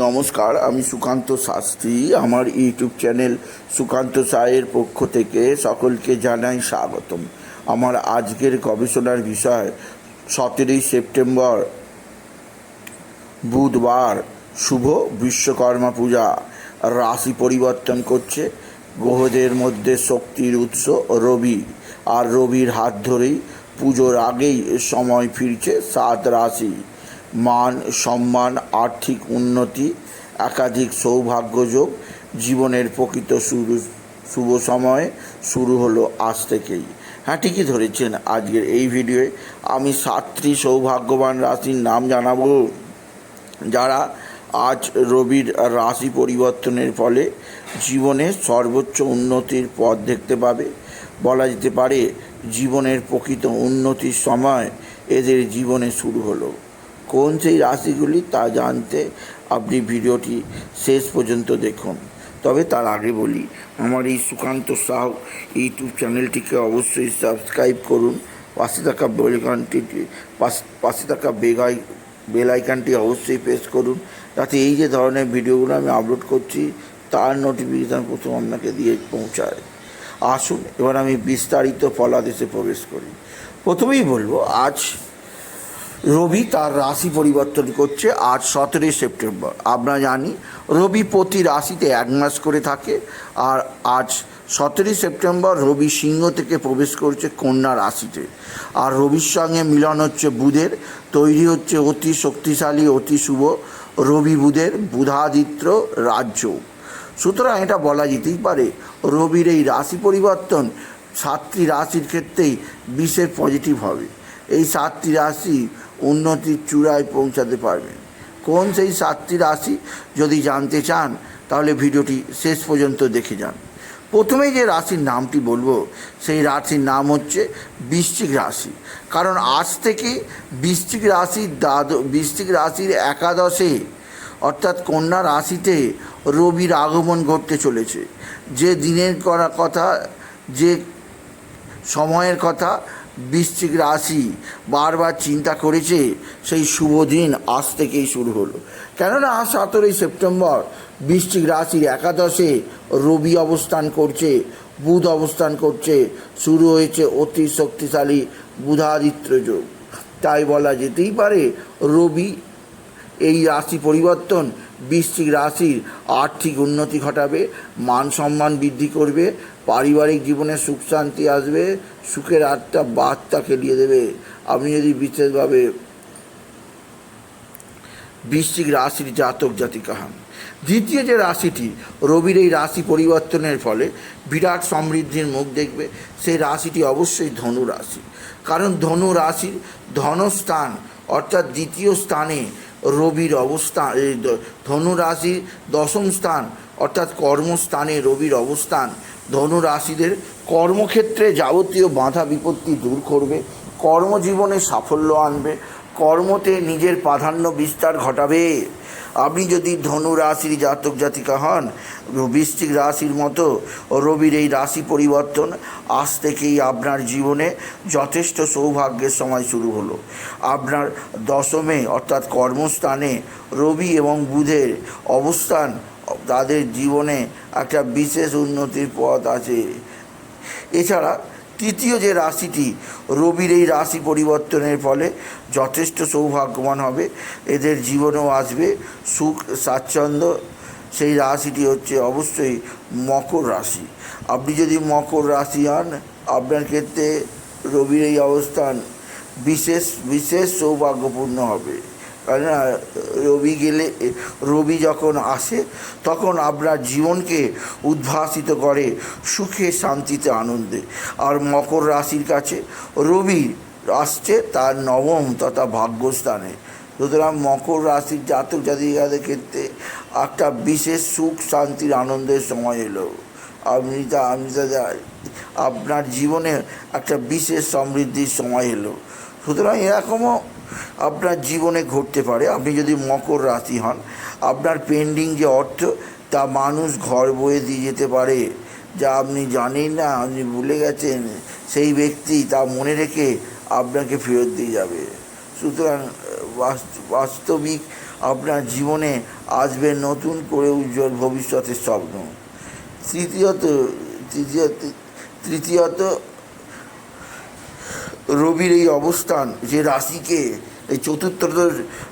নমস্কার, আমি সুকান্ত শাস্ত্রী। আমার ইউটিউব চ্যানেল সুকান্ত সায়ের পক্ষ থেকে সকলকে জানাই স্বাগতম। আমার আজকের গবেষণার বিষয়, সতেরোই সেপ্টেম্বর, বুধবার, শুভ বিশ্বকর্মা পূজা। রাশি পরিবর্তন করছে। গ্রহদের মধ্যে শক্তির উৎস রবি। আর রবির হাত ধরেই পুজোর আগেই সময় ফিরছে সাত রাশি। মান, সম্মান, আর্থিক উন্নতি, একাধিক সৌভাগ্যযোগ, জীবনের প্রকৃত শুরু, শুভ সময় শুরু হলো আজ থেকেই। হ্যাঁ ঠিকই ধরেছেন আজকের এই ভিডিওয়ে। আমি সাতটি সৌভাগ্যবান রাশির নাম জানাব, যারা আজ রবির রাশি পরিবর্তনের ফলে জীবনে সর্বোচ্চ উন্নতির পথ দেখতে পাবে। বলা যেতে পারে, জীবনের প্রকৃত উন্নতির সময় এদের জীবনে শুরু হলো। কোন সেই রাশিগুলি তা জানতে আপনি ভিডিওটি শেষ পর্যন্ত দেখুন। তবে তার আগে বলি, আমার এই সুকান্ত সাহ ইউটিউব চ্যানেলটিকে অবশ্যই সাবস্ক্রাইব করুন। পাশে থাকা বেলকানটি পাশে থাকা বেগাই বেল আইকনটি অবশ্যই প্রেস করুন। যাতে এই যে ধরনের ভিডিওগুলো আমি আপলোড করছি, তার নোটিফিকেশান প্রথম আপনাকে দিয়ে পৌঁছায়। আসুন, এবার আমি বিস্তারিত ফলাদেশে প্রবেশ করি। প্রথমেই বলব, আজ রবি তার রাশি পরিবর্তন করছে আজ সতেরোই সেপ্টেম্বর। আমরা জানি রবি প্রতি রাশিতে এক মাস করে থাকে আর আজ সতেরোই সেপ্টেম্বর রবি সিংহ থেকে প্রবেশ করছে কন্যা রাশিতে। আর রবির সঙ্গে মিলন হচ্ছে বুধের, তৈরি হচ্ছে অতি শক্তিশালী, অতি শুভ রবি বুধের বুধাদিত্য রাজ্য। সুতরাং এটা বলা যেতেই পারে, রবির এই রাশি পরিবর্তন সাতটি রাশির ক্ষেত্রেই বিশেষ পজিটিভ হবে। এই সাতটি রাশি উন্নতির চূড়ায় পৌঁছাতে পারবে কোন সেই সাতটি রাশি যদি জানতে চান, তাহলে ভিডিওটি শেষ পর্যন্ত দেখে যান। প্রথমে যে রাশির নামটি বলব, সেই রাশির নাম হচ্ছে বৃশ্চিক রাশি। কারণ আজ থেকে বৃশ্চিক রাশির দ্বাদ, বৃশ্চিক রাশির একাদশে, অর্থাৎ কন্যা রাশিতে রবির আগমন ঘটতে চলেছে। যে দিনের করা কথা, যে সময়ের কথা বৃশ্চিক রাশি বারবার চিন্তা করেছে, সেই শুভ দিন আজ থেকেই শুরু হলো। কেননা সতেরোই সেপ্টেম্বর, বৃশ্চিক রাশির একাদশে রবি অবস্থান করছে, বুধ অবস্থান করছে, শুরু হয়েছে অতি শক্তিশালী বুধাদিত্য যোগ। তাই বলা যেতেই পারে, রবি এই রাশি পরিবর্তন বৃশ্চিক রাশির আর্থিক উন্নতি ঘটাবে, মান সম্মান বৃদ্ধি করবে পারিবারিক জীবনে সুখ শান্তি আসবে, সুখের আটটা বার্তা খেলিয়ে দেবে। আপনি যদি বিশেষভাবে বৃশ্চিক রাশির জাতক জাতিকা হন, দ্বিতীয় যে রাশিটি রবির এই রাশি পরিবর্তনের ফলে বিরাট সমৃদ্ধির মুখ দেখবে, সেই রাশিটি অবশ্যই ধনু রাশি। কারণ ধনু রাশির ধনস্থান অর্থাৎ দ্বিতীয় স্থানে রবির অবস্থান দ- দশম স্থান, অর্থাৎ কর্মস্থানে রবির অবস্থান, ধনুরাশিদের কর্মক্ষেত্রে যাবতীয় বাধা বিপত্তি দূর করবে, কর্মজীবনে সাফল্য আনবে, কর্মতে নিজের প্রাধান্য বিস্তার ঘটাবে। আপনি যদি ধনু রাশির জাতক জাতিকা হন, বৃশ্চিক রাশির মতো রবির এই রাশি পরিবর্তন আজ থেকেই আপনার জীবনে যথেষ্ট সৌভাগ্যের সময় শুরু হলো। আপনার দশমে অর্থাৎ কর্মস্থানে রবি এবং বুধের অবস্থান তাদের জীবনে একটা বিশেষ উন্নতির পথ আছে। এছাড়া তৃতীয় যে রাশিটি, রবির এই রাশি পরিবর্তনের ফলে যথেষ্ট সৌভাগ্যবান হবে। এদের জীবনেও আসবে সুখ, স্বাচ্ছন্দ্য। সেই রাশিটি হচ্ছে অবশ্যই মকর রাশি। আপনি যদি মকর রাশি হন, আপনার ক্ষেত্রে রবির এই অবস্থান বিশেষ বিশেষ সৌভাগ্যপূর্ণ হবে। রবি গেলে, রবি যখন আসে, তখন আপনার জীবনকে উদ্ভাসিত করে সুখে শান্তিতে আনন্দে। আর মকর রাশির কাছে রবি আসছে তার নবম তথা ভাগ্যস্থানে। সুতরাং মকর রাশির জাতক জাতিকাদের ক্ষেত্রে একটা বিশেষ সুখ শান্তির আনন্দের সময় এলো। আপনি তা আপনি তা আপনার জীবনে একটা বিশেষ সমৃদ্ধির সময় এলো। সুতরাং এরকমও আপনার জীবনে ঘটতে পারে। আপনি যদি মকর রাশি হন, আপনার পেন্ডিং যে অর্থ, তা মানুষ ঘর বয়ে দিয়ে যেতে পারে। যা আপনি জানেন না, আপনি ভুলে গেছেন, সেই ব্যক্তি তা মনে রেখে আপনাকে ফেরত দিয়ে যাবে। সুতরাং বাস্তবিক আপনার জীবনে আসবে নতুন করে উজ্জ্বল ভবিষ্যতের স্বপ্ন। তৃতীয়ত তৃতীয়ত তৃতীয়ত রবির এই অবস্থান যে রাশিকে, এই চতুর্থ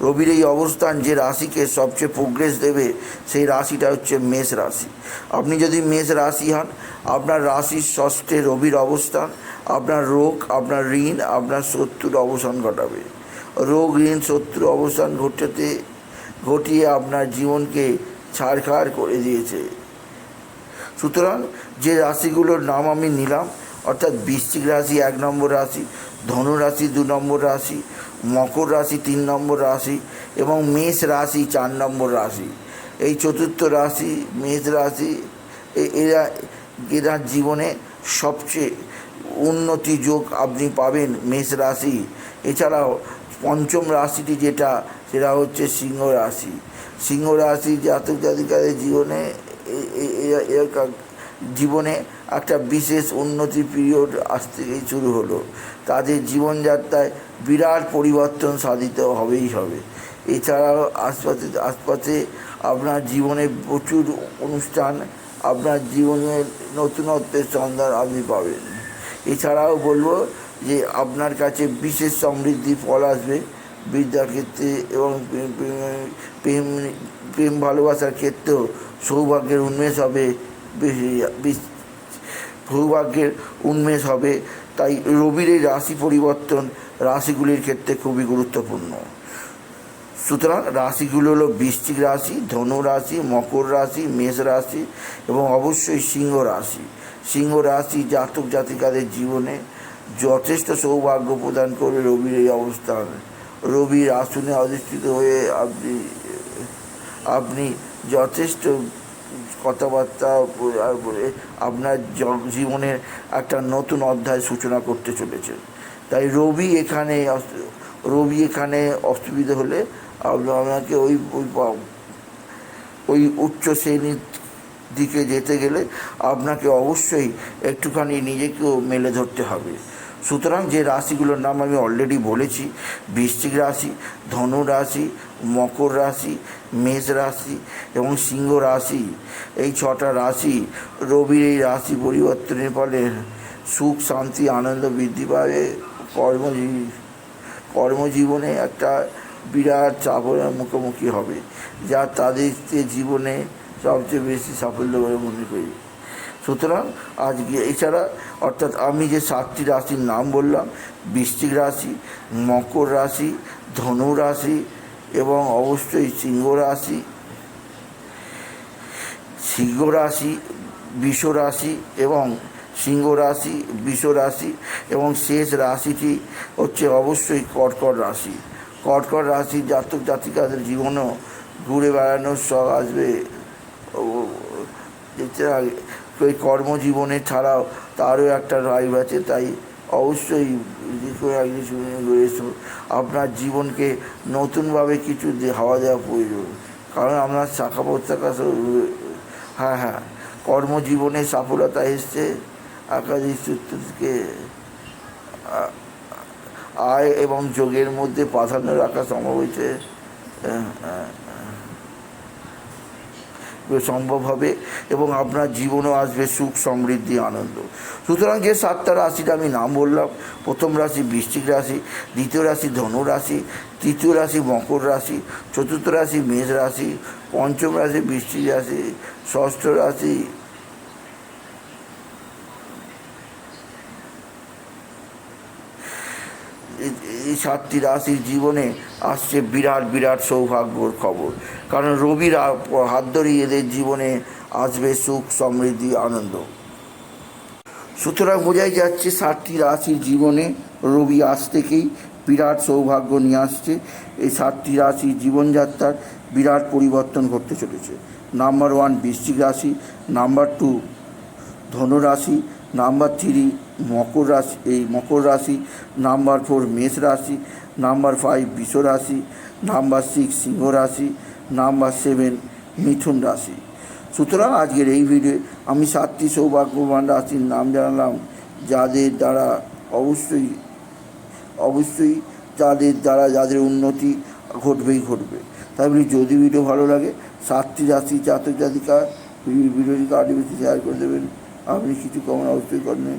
রবির এই অবস্থান যে রাশিকে সবচেয়ে প্রোগ্রেস দেবে, সেই রাশিটা হচ্ছে মেষ রাশি। আপনি যদি মেষ রাশি হন, আপনার রাশির ষষ্ঠে রবির অবস্থান, আপনার রোগ, আপনার ঋণ, আপনার শত্রুর অবসান ঘটাবে। রোগ, ঋণ, শত্রু অবসান ঘটাতে, ঘটিয়ে আপনার জীবনকে ছাড়খাড় করে দিয়েছে। সুতরাং যে রাশিগুলোর নাম আমি নিলাম অর্থাৎ বৃশ্চিক রাশি এক নম্বর রাশি, ধনু রাশি দু নম্বর রাশি, মকর রাশি তিন নম্বর রাশি এবং মেষ রাশি চার নম্বর রাশি। এই চতুর্থ রাশি, মেষ রাশি এরা এরা জীবনে সবচেয়ে উন্নতি যোগ আপনি পাবেন মেষ রাশি। এছাড়াও পঞ্চম রাশিটি যেটা, সেটা হচ্ছে সিংহ রাশি। সিংহ রাশি জাতক জাতিকাদের জীবনে জীবনে একটা বিশেষ উন্নতি পিরিয়ড আজ থেকেই শুরু হলো। তাদের জীবনযাত্রায় বিরাট পরিবর্তন সাধিত হবেই হবে। এছাড়াও আশপাশে আশপাশে আপনার জীবনে প্রচুর অনুষ্ঠান, আপনার জীবনের নতুনত্বের সন্ধান আপনি পাবেন। এছাড়াও বলব যে আপনার কাছে বিশেষ সমৃদ্ধি ফল আসবে বিদ্যার ক্ষেত্রে এবং প্রেম, প্রেম- ভালোবাসার ক্ষেত্রেও সৌভাগ্যের উন্মেষ হবে। সৌভাগ্যের উন্মেষ হবে। তাই রবির এই রাশি পরিবর্তন রাশিগুলির ক্ষেত্রে খুবই গুরুত্বপূর্ণ। সুতরাং রাশিগুলো হলো বৃশ্চিক রাশি, ধনু রাশি, মকর রাশি, মেষ রাশি এবং অবশ্যই সিংহ রাশি। সিংহ রাশি জাতক জাতিকাদের জীবনে যথেষ্ট সৌভাগ্য প্রদান করে রবির এই অবস্থান। রবির আসনে অধিষ্ঠিত হয়ে আপনি আপনি যথেষ্ট কথাবার্তা আপনার জীবনের একটা নতুন অধ্যায় সূচনা করতে চলেছে। তাই রবি এখানে রবি এখানে অসুবিধা হলে আপ- আপনাকে ওই ওই ওই উচ্চ শ্রেণির দিকে যেতে গেলে আপনাকে অবশ্যই একটুখানি নিজেকেও মেলে ধরতে হবে। সুতরাং যে রাশিগুলোর নাম আমি অলরেডি বলেছি, বৃশ্চিক রাশি, ধনু রাশি, মকর রাশি, মেষ রাশি এবং সিংহ রাশি, এই ছটা রাশি রবির এই রাশি পরিবর্তনের ফলে সুখ, শান্তি, আনন্দ বৃদ্ধি পাবে। কর্মজীবী কর্মজীবনে একটা বিরাট চাপের মুখোমুখি হবে, যা তাদের জীবনে সবচেয়ে বেশি সাফল্য বলে মনে করি। সুতরাং আজকে এছাড়া অর্থাৎ আমি যে সাতটি রাশির নাম বললাম, বৃশ্চিক রাশি, মকর রাশি, ধনু রাশি এবং অবশ্যই সিংহ রাশি সিংহ রাশি, বিষ রাশি এবং সিংহ রাশি, বিষ রাশি এবং শেষ রাশিটি হচ্ছে অবশ্যই কর্কট রাশি। কর্কট রাশি জাতক জাতিকাদের জীবনেও ঘুরে বেড়ানোর শখ আসবে। ওই কর্মজীবনে ছাড়াও তারও একটা লাইফ আছে তাই অবশ্যই আপনার জীবনকে নতুনভাবে কিছু হাওয়া দেওয়া প্রয়োজন। কারণ আপনার শাখা সব হ্যাঁ হ্যাঁ কর্মজীবনে সফলতা এসছে একাধিক সূত্র থেকে আ- আয় এবং যোগের মধ্যে প্রাধান্য রাখা সম্ভব হয়েছে হ্যাঁ আহ, সম্ভব হবে এবং আপনার জীবনও আসবে সুখ, সমৃদ্ধি, আনন্দ। সুতরাং যে সাতটা রাশিটা আমি নাম বললাম, প্রথম রাশি বৃষ্টিক রাশি, দ্বিতীয় রাশি ধনু রাশি, তৃতীয় রাশি মকর রাশি, চতুর্থ রাশি মেষ রাশি, পঞ্চম রাশি বৃষ্টি রাশি, ষষ্ঠ রাশি এই- এই সাতটি রাশির জীবনে আসছে বিরাট বিরাট সৌভাগ্যর খবর। কারণ রবির হাত ধরেই এদের জীবনে আসবে সুখ, সমৃদ্ধি, আনন্দ। সুতরাং বোঝাই যাচ্ছে সাতটি রাশির জীবনে রবি আজ থেকেই বিরাট সৌভাগ্য নিয়ে আসছে। এই সাতটি রাশির জীবনযাত্রার বিরাট পরিবর্তন ঘটতে চলেছে। নাম্বার ওয়ান বৃশ্চিক রাশি, নাম্বার টু ধনু রাশি নাম্বার থ্রি মকর রাশি, এই মকর রাশি নাম্বার ফোর মেষ রাশি নাম্বার ফাইভ বিষ রাশি নাম্বার সিক্স সিংহ রাশি নাম্বার সেভেন মিথুন রাশি। সুতরাং আজকের এই ভিডিও আমি সাতটি সৌভাগ্যবান রাশির নাম জানালাম, যাদের দ্বারা অবশ্যই অবশ্যই যাদের দ্বারা যাদের উন্নতি ঘটবেই ঘটবে। তাই বলি, যদি ভিডিও ভালো লাগে, সাতটি রাশি জাতক জাতিকা ভিডিওটি বেশি শেয়ার করে দেবেন। আপনি কিছু কমন অবশ্যই করবেন